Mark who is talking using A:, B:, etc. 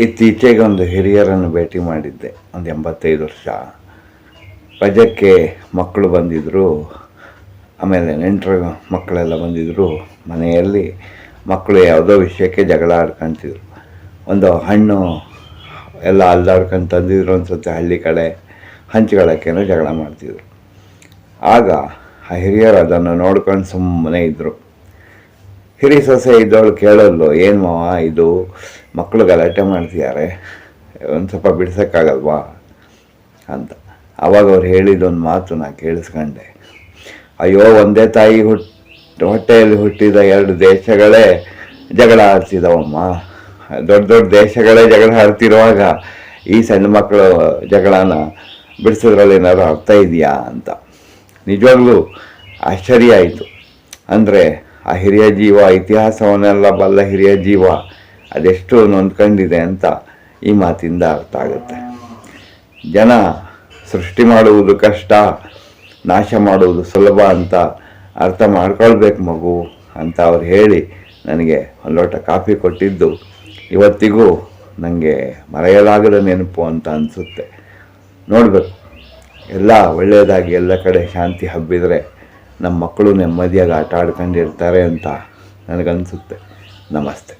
A: ಇತ್ತೀಚೆಗೆ ಒಂದು ಹಿರಿಯರನ್ನು ಭೇಟಿ ಮಾಡಿದ್ದೆ. ಒಂದು ಎಂಬತ್ತೈದು ವರ್ಷ. ರಜಕ್ಕೆ ಮಕ್ಕಳು ಬಂದಿದ್ದರು ಆಮೇಲೆ ನೆಂಟರು, ಮಕ್ಕಳೆಲ್ಲ ಬಂದಿದ್ದರು ಮನೆಯಲ್ಲಿ ಮಕ್ಕಳು ಯಾವುದೋ ವಿಷಯಕ್ಕೆ ಜಗಳ ಆಡ್ಕೊತಿದ್ರು. ಒಂದು ಹಣ್ಣು ಎಲ್ಲ ಅಲ್ಲಾಡ್ಕೊಂಡು ತಂದಿದ್ರು ಅನ್ಸುತ್ತೆ ಹಳ್ಳಿ ಕಡೆ. ಹಂಚ್ಕೊಳ್ಳೋಕ್ಕೇನೋ ಜಗಳ ಮಾಡ್ತಿದ್ರು. ಆಗ ಆ ಹಿರಿಯರು ಅದನ್ನು ನೋಡ್ಕೊಂಡು ಸುಮ್ಮನೆ ಇದ್ದರು ಹಿರಿಯ ಸೊಸೆ ಇದ್ದವಳು ಕೇಳಲ್ಲು ಏನು ಮಾವ ಇದು? ಮಕ್ಕಳು ಗಲಾಟೆ ಮಾಡ್ತಿದ್ದಾರೆ, ಒಂದು ಸ್ವಲ್ಪ ಬಿಡ್ಸೋಕ್ಕಾಗಲ್ವಾ ಅಂತ. ಆವಾಗ ಅವ್ರು ಹೇಳಿದೊಂದು ಮಾತು ನಾ ಕೇಳಿಸ್ಕೊಂಡೆ. ಅಯ್ಯೋ, ಒಂದೇ ತಾಯಿ ಹುಟ್ಟ ಹೊಟ್ಟೆಯಲ್ಲಿ ಹುಟ್ಟಿದ ಎರಡು ದೇಶಗಳೇ ಜಗಳ ಆಡ್ತಿದ್ದಾವಮ್ಮ ದೊಡ್ಡ ದೊಡ್ಡ ದೇಶಗಳೇ ಜಗಳ ಆಡ್ತಿರುವಾಗ ಈ ಸಣ್ಣ ಮಕ್ಕಳು ಜಗಳನ ಬಿಡಿಸೋದ್ರಲ್ಲಿ ಏನಾದ್ರು ಅರ್ಥ ಇದೆಯಾ ಅಂತ. ನಿಜವಾಗ್ಲೂ ಆಶ್ಚರ್ಯ ಆಯಿತು. ಅಂದರೆ ಆ ಹಿರಿಯ ಜೀವ ಇತಿಹಾಸವನ್ನೆಲ್ಲ ಬಲ್ಲ ಹಿರಿಯ ಜೀವ ಅದೆಷ್ಟು ನೊಂದ್ಕೊಂಡಿದೆ ಅಂತ ಈ ಮಾತಿಂದ ಅರ್ಥ ಆಗುತ್ತೆ. ಜನ ಸೃಷ್ಟಿ ಮಾಡುವುದು ಕಷ್ಟ, ನಾಶ ಮಾಡುವುದು ಸುಲಭ ಅಂತ ಅರ್ಥ ಮಾಡ್ಕೊಳ್ಬೇಕು ಮಗು ಅಂತ ಅವ್ರು ಹೇಳಿ ನನಗೆ ಒಂದು ಲೋಟ ಕಾಫಿ ಕೊಟ್ಟಿದ್ದು. ಇವತ್ತಿಗೂ ನನಗೆ ಮರೆಯಲಾಗದ ನೆನಪು ಅಂತ ಅನಿಸುತ್ತೆ. ನೋಡಬೇಕು, ಎಲ್ಲ ಒಳ್ಳೆಯದಾಗಿ ಎಲ್ಲ ಕಡೆ ಶಾಂತಿ ಹಬ್ಬಿದರೆ ನಮ್ಮ ಮಕ್ಕಳು ನೆಮ್ಮದಿಯಾಗಿ ಆಟ ಆಡ್ಕೊಂಡಿರ್ತಾರೆ ಅಂತ ನನಗನ್ಸುತ್ತೆ. ನಮಸ್ತೆ.